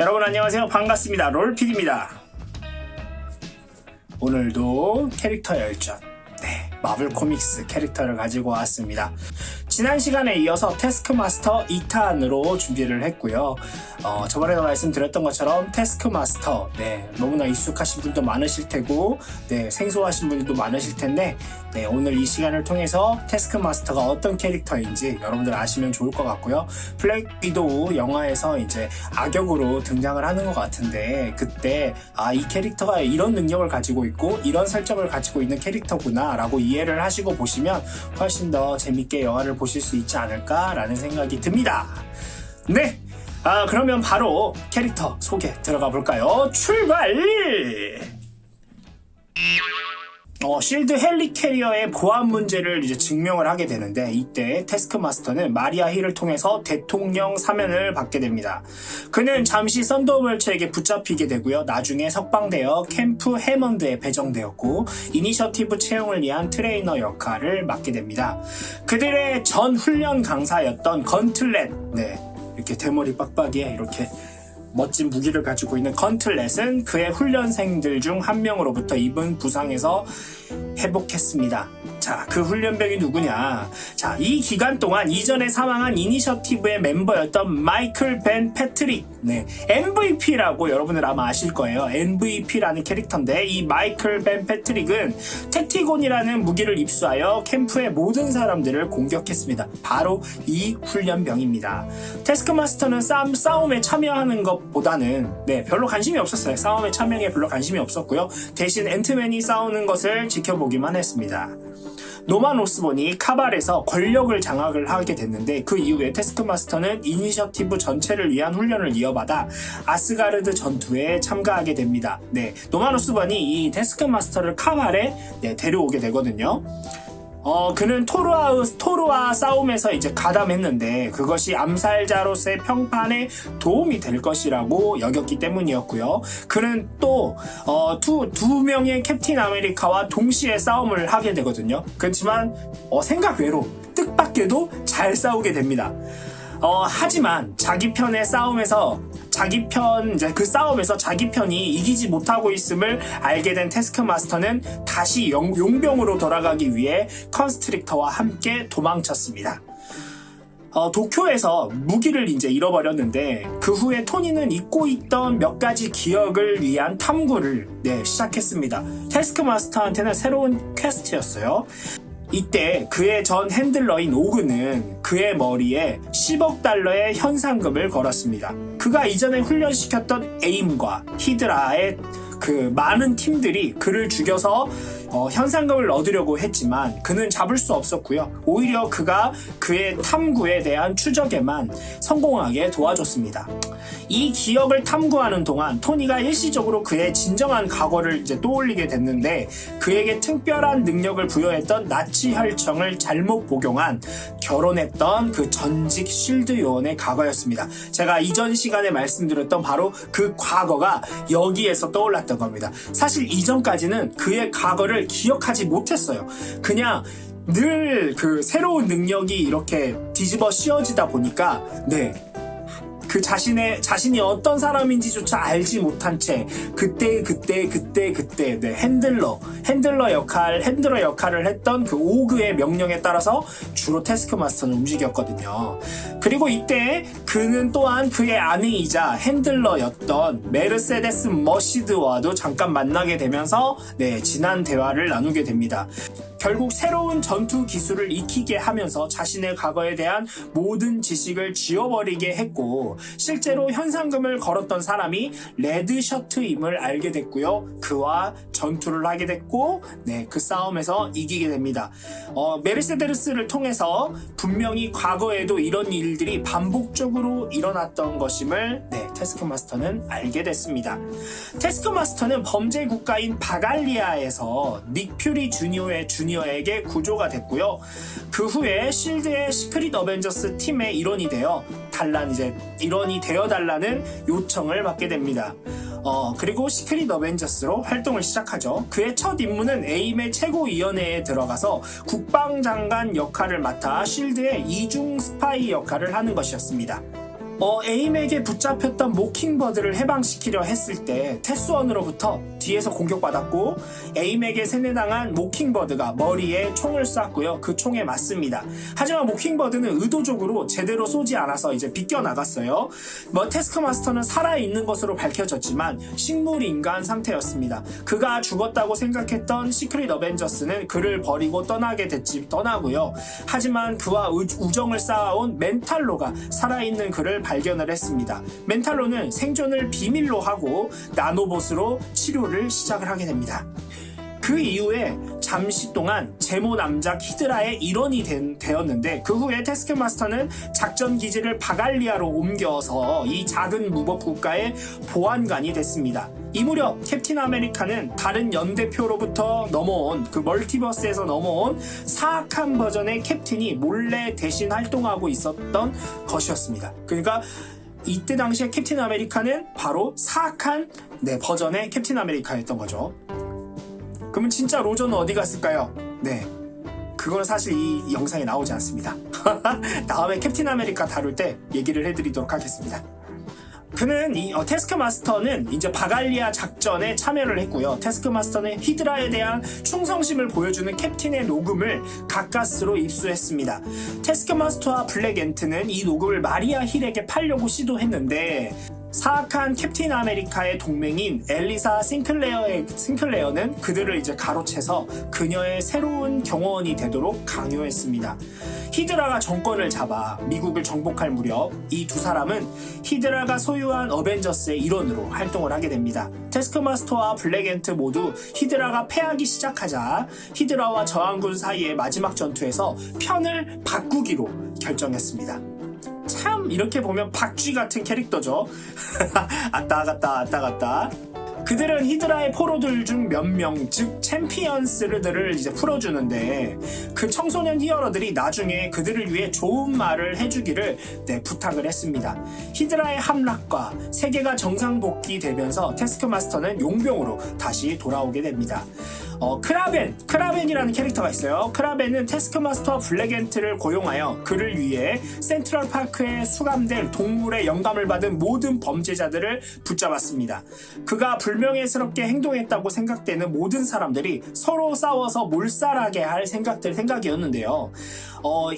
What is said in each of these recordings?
여러분 안녕하세요. 반갑습니다. 롤피디입니다. 오늘도 캐릭터 열전. 네 마블 코믹스 캐릭터를 가지고 왔습니다. 지난 시간에 이어서 태스크마스터 2탄으로 준비를 했고요. 어, 저번에도 말씀드렸던 것처럼 태스크마스터 네 너무나 익숙하신 분도 많으실 테고 네 생소하신 분들도 많으실 텐데 네 오늘 이 시간을 통해서 태스크마스터가 어떤 캐릭터인지 여러분들 아시면 좋을 것 같고요. 블랙 위도우 영화에서 이제 악역으로 등장을 하는 것 같은데 그때 아 이 캐릭터가 이런 능력을 가지고 있고 이런 설정을 가지고 있는 캐릭터구나 라고 이해 를 하시고 보시면 훨씬 더 재밌게 영화를 보실 수 있지 않을까라는 생각이 듭니다 네 아, 그러면 바로 캐릭터 소개 들어가 볼까요? 출발! 어, 실드 헬리캐리어의 보안 문제를 이제 증명을 하게 되는데 이때 태스크마스터는 마리아 힐을 통해서 대통령 사면을 받게 됩니다. 그는 잠시 썬더볼츠에게 붙잡히게 되고요. 나중에 석방되어 캠프 해먼드에 배정되었고 이니셔티브 채용을 위한 트레이너 역할을 맡게 됩니다. 그들의 전 훈련 강사였던 건틀렛 네, 이렇게 대머리 빡빡이에 이렇게 멋진 무기를 가지고 있는 컨틀렛은 그의 훈련생들 중 한 명으로부터 입은 부상에서 회복했습니다. 자, 그 훈련병이 누구냐? 자, 이 기간 동안 이전에 사망한 이니셔티브의 멤버였던 마이클 벤 패트릭, 네, MVP라고 여러분들 아마 아실 거예요. MVP라는 캐릭터인데 이 마이클 벤 패트릭은 택티곤이라는 무기를 입수하여 캠프의 모든 사람들을 공격했습니다. 바로 이 훈련병입니다. 태스크마스터는 싸움, 싸움에 참여하는 것보다는 네, 별로 관심이 없었어요. 싸움에 참여에 별로 관심이 없었고요. 대신 앤트맨이 싸우는 것을 지켜보기만 했습니다. 노만 오스본이 카발에서 권력을 장악을 하게 됐는데 그 이후에 태스크마스터는 이니셔티브 전체를 위한 훈련을 이어받아 아스가르드 전투에 참가하게 됩니다. 네, 노만 오스본이 이 태스크마스터를 카발에 네, 데려오게 되거든요. 어, 그는 토르와, 토르와 싸움에서 이제 가담했는데 그것이 암살자로서의 평판에 도움이 될 것이라고 여겼기 때문이었고요. 그는 또, 어, 두, 두 명의 캡틴 아메리카와 동시에 싸움을 하게 되거든요. 그렇지만, 어, 생각 외로 뜻밖에도 잘 싸우게 됩니다. 어, 하지만 자기 편의 싸움에서 자기 편 이제 그 싸움에서 자기 편이 이기지 못하고 있음을 알게 된 태스크 마스터는 다시 용, 용병으로 돌아가기 위해 컨스트릭터와 함께 도망쳤습니다. 어, 도쿄에서 무기를 이제 잃어버렸는데 그 후에 토니는 잊고 있던 몇 가지 기억을 위한 탐구를 네, 시작했습니다. 태스크마스터한테는 새로운 퀘스트였어요. 이때 그의 전 핸들러인 오그는 그의 머리에 10억 달러의 현상금을 걸었습니다. 그가 이전에 훈련시켰던 에임과 히드라의 그 많은 팀들이 그를 죽여서 어, 현상금을 얻으려고 했지만 그는 잡을 수 없었고요. 오히려 그가 그의 탐구에 대한 추적에만 성공하게 도와줬습니다. 이 기억을 탐구하는 동안 토니가 일시적으로 그의 진정한 과거를 이제 떠올리게 됐는데 그에게 특별한 능력을 부여했던 나치 혈청을 잘못 복용한 결혼했던 그 전직 실드 요원의 과거였습니다. 제가 이전 시간에 말씀드렸던 바로 그 과거가 여기에서 떠올랐던 겁니다. 사실 이전까지는 그의 과거를 기억하지 못했어요. 그냥 늘 그 새로운 능력이 이렇게 뒤집어 씌워지다 보니까 네 그 자신의 자신이 어떤 사람인지조차 알지 못한 채 그때 그때 그때 그때 네, 핸들러 핸들러 역할 핸들러 역할을 했던 그 오그의 명령에 따라서 주로 태스크 마스터는 움직였거든요. 그리고 이때 그는 또한 그의 아내이자 핸들러였던 메르세데스 머시드와도 잠깐 만나게 되면서 네, 지난 대화를 나누게 됩니다. 결국 새로운 전투 기술을 익히게 하면서 자신의 과거에 대한 모든 지식을 지워버리게 했고 실제로 현상금을 걸었던 사람이 레드 셔트임을 알게 됐고요. 그와 전투를 하게 됐고 네, 그 싸움에서 이기게 됩니다. 어, 메르세데스를 통해서 분명히 과거에도 이런 일들이 반복적으로 일어났던 것임을 네, 테스크마스터는 알게 됐습니다. 테스크마스터는 범죄 국가인 바갈리아에서 닉 퓨리 주니어의 주니어에게 구조가 됐고요. 그 후에 실드의 시크릿 어벤져스 팀의 일원이 되어 달란 이제 일원이 되어 달라는 요청을 받게 됩니다. 어, 그리고 시크릿 어벤져스로 활동을 시작하죠. 그의 첫 임무는 에임의 최고위원회에 들어가서 국방장관 역할을 맡아 쉴드의 이중 스파이 역할을 하는 것이었습니다. 어, 에임에게 붙잡혔던 모킹버드를 해방시키려 했을 때 테스원으로부터 뒤에서 공격받았고 에임에게 세뇌당한 모킹버드가 머리에 총을 쐈고요. 그 총에 맞습니다. 하지만 모킹버드는 의도적으로 제대로 쏘지 않아서 이제 비껴나갔어요. 뭐 테스크마스터는 살아있는 것으로 밝혀졌지만 식물인간 상태였습니다. 그가 죽었다고 생각했던 시크릿 어벤져스는 그를 버리고 떠나게 됐지 떠나고요. 하지만 그와 우- 우정을 쌓아온 멘탈로가 살아있는 그를 발견을 했습니다. 멘탈로는 생존을 비밀로 하고 나노봇으로 치료를 시작을 하게 됩니다. 그 이후에 잠시 동안 제모 남작 히드라의 일원이 된- 되었는데 그 후에 테스크마스터는 작전 기지를 바갈리아로 옮겨서 이 작은 무법 국가의 보안관이 됐습니다. 이 무렵 캡틴 아메리카는 다른 연대표로부터 넘어온 그 멀티버스에서 넘어온 사악한 버전의 캡틴이 몰래 대신 활동하고 있었던 것이었습니다. 그러니까 이때 당시에 캡틴 아메리카는 바로 사악한 네, 버전의 캡틴 아메리카였던 거죠. 그러면 진짜 로저는 어디 갔을까요? 네. 그건 사실 이 영상에 나오지 않습니다. 다음에 캡틴 아메리카 다룰 때 얘기를 해드리도록 하겠습니다. 그는 이 어, 테스크마스터는 이제 바갈리아 작전에 참여를 했고요. 테스크마스터는 히드라에 대한 충성심을 보여주는 캡틴의 녹음을 가까스로 입수했습니다. 테스크마스터와 블랙엔트는 이 녹음을 마리아 힐에게 팔려고 시도했는데 사악한 캡틴 아메리카의 동맹인 엘리사 싱클레어의 싱클레어는 그들을 이제 가로채서 그녀의 새로운 경호원이 되도록 강요했습니다. 히드라가 정권을 잡아 미국을 정복할 무렵 이 두 사람은 히드라가 소유한 어벤져스의 일원으로 활동을 하게 됩니다. 테스크마스터와 블랙엔트 모두 히드라가 패하기 시작하자 히드라와 저항군 사이의 마지막 전투에서 편을 바꾸기로 결정했습니다. 참 이렇게 보면 박쥐 같은 캐릭터죠. 아따 갔다 아따 갔다. 그들은 히드라의 포로들 중 몇 명, 즉 챔피언스들을 이제 풀어주는데 그 청소년 히어로들이 나중에 그들을 위해 좋은 말을 해주기를 네, 부탁을 했습니다. 히드라의 함락과 세계가 정상 복귀되면서 테스크마스터는 용병으로 다시 돌아오게 됩니다. 어, 크라벤, 크라벤이라는 캐릭터가 있어요. 크라벤은 테스크마스터와 블랙엔트를 고용하여 그를 위해 센트럴 파크에 수감된 동물의 영감을 받은 모든 범죄자들을 붙잡았습니다. 그가 불명예스럽게 행동했다고 생각되는 모든 사람들이 서로 싸워서 몰살하게 할 생각들 생각이었는데요. 어,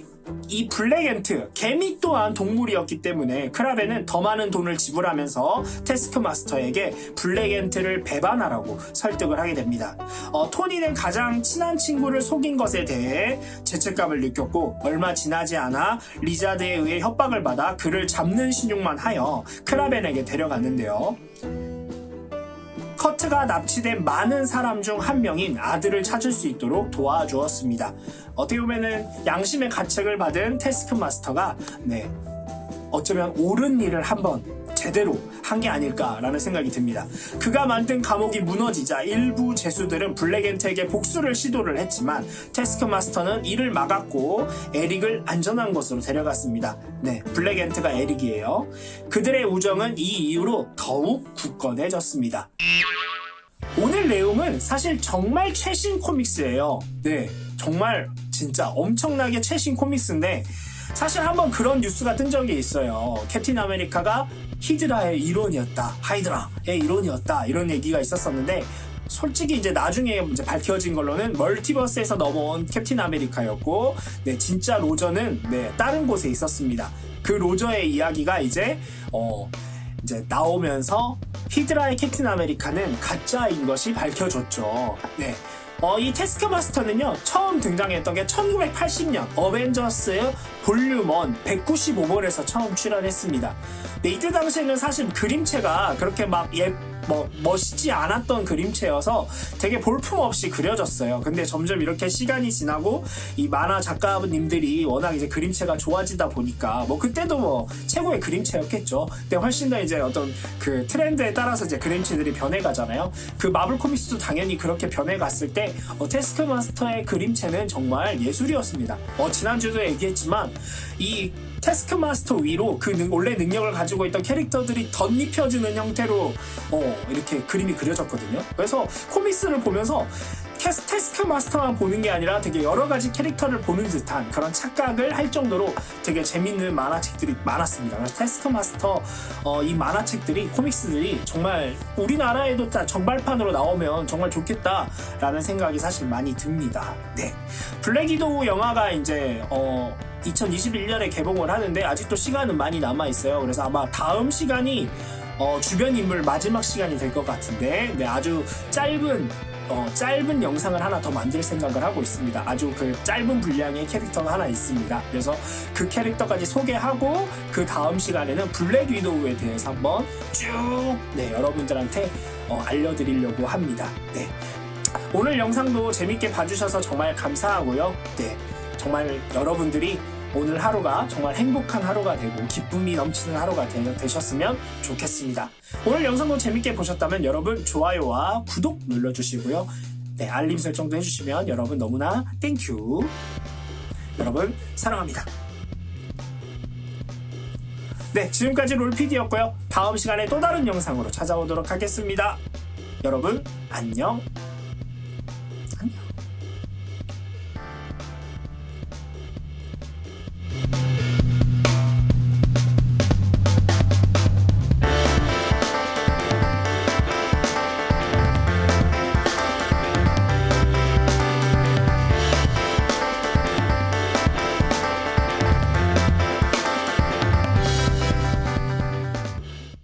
이 블랙엔트 개미 또한 동물이었기 때문에 크라벤은 더 많은 돈을 지불하면서 테스크마스터에게 블랙엔트를 배반하라고 설득을 하게 됩니다. 어, 토니는 가장 친한 친구를 속인 것에 대해 죄책감을 느꼈고 얼마 지나지 않아 리자드에 의해 협박을 받아 그를 잡는 신용만 하여 크라벤에게 데려갔는데요. 커트가 납치된 많은 사람 중 한 명인 아들을 찾을 수 있도록 도와주었습니다. 어떻게 보면은 양심의 가책을 받은 테스크마스터가 네 어쩌면 옳은 일을 한번 제대로 한 게 아닐까라는 생각이 듭니다. 그가 만든 감옥이 무너지자 일부 죄수들은 블랙엔트에게 복수를 시도를 했지만 테스크마스터는 이를 막았고 에릭을 안전한 곳으로 데려갔습니다. 네, 블랙엔트가 에릭이에요. 그들의 우정은 이 이후로 더욱 굳건해졌습니다. 오늘 내용은 사실 정말 최신 코믹스예요. 네, 정말 진짜 엄청나게 최신 코믹스인데 사실 한번 그런 뉴스가 뜬 적이 있어요. 캡틴 아메리카가 히드라의 일원이었다, 하이드라의 일원이었다 이런 얘기가 있었었는데 솔직히 이제 나중에 이제 밝혀진 걸로는 멀티버스에서 넘어온 캡틴 아메리카였고, 네 진짜 로저는 네 다른 곳에 있었습니다. 그 로저의 이야기가 이제 어 이제 나오면서 히드라의 캡틴 아메리카는 가짜인 것이 밝혀졌죠. 네. 어, 이 테스크마스터는요, 처음 등장했던 게 1980년 어벤져스 볼륨 1 195번에서 처음 출연했습니다. 네, 이때 당시에는 사실 그림체가 그렇게 막 예, 뭐, 멋있지 않았던 그림체여서 되게 볼품없이 그려졌어요. 근데 점점 이렇게 시간이 지나고 이 만화 작가님들이 워낙 이제 그림체가 좋아지다 보니까 뭐 그때도 뭐 최고의 그림체였겠죠. 근데 훨씬 더 이제 어떤 그 트렌드에 따라서 이제 그림체들이 변해가잖아요. 그 마블 코믹스도 당연히 그렇게 변해갔을 때 어, 테스크마스터의 그림체는 정말 예술이었습니다. 어, 지난주도 얘기했지만 이 테스크마스터 위로 그 능- 원래 능력을 가지고 있던 캐릭터들이 덧입혀지는 형태로 어, 이렇게 그림이 그려졌거든요. 그래서 코믹스를 보면서 캐스 테스크 마스터만 보는 게 아니라 되게 여러 가지 캐릭터를 보는 듯한 그런 착각을 할 정도로 되게 재밌는 만화책들이 많았습니다. 그래서 테스크 마스터 어, 이 만화책들이 코믹스들이 정말 우리나라에도 다 정발판으로 나오면 정말 좋겠다라는 생각이 사실 많이 듭니다. 네, 블랙 위도우 영화가 이제 어, 2021년에 개봉을 하는데 아직도 시간은 많이 남아 있어요. 그래서 아마 다음 시간이 어, 주변 인물 마지막 시간이 될 것 같은데 네, 아주 짧은 어, 짧은 영상을 하나 더 만들 생각을 하고 있습니다. 아주 그 짧은 분량의 캐릭터가 하나 있습니다. 그래서 그 캐릭터까지 소개하고 그 다음 시간에는 블랙 위도우에 대해서 한번 쭉 네, 여러분들한테 어, 알려드리려고 합니다. 네. 오늘 영상도 재밌게 봐주셔서 정말 감사하고요. 네. 정말 여러분들이 오늘 하루가 정말 행복한 하루가 되고 기쁨이 넘치는 하루가 되, 되셨으면 좋겠습니다. 오늘 영상도 재밌게 보셨다면 여러분 좋아요와 구독 눌러주시고요. 네, 알림 설정도 해주시면 여러분 너무나 땡큐. 여러분 사랑합니다. 네, 지금까지 롤피디였고요. 다음 시간에 또 다른 영상으로 찾아오도록 하겠습니다. 여러분 안녕.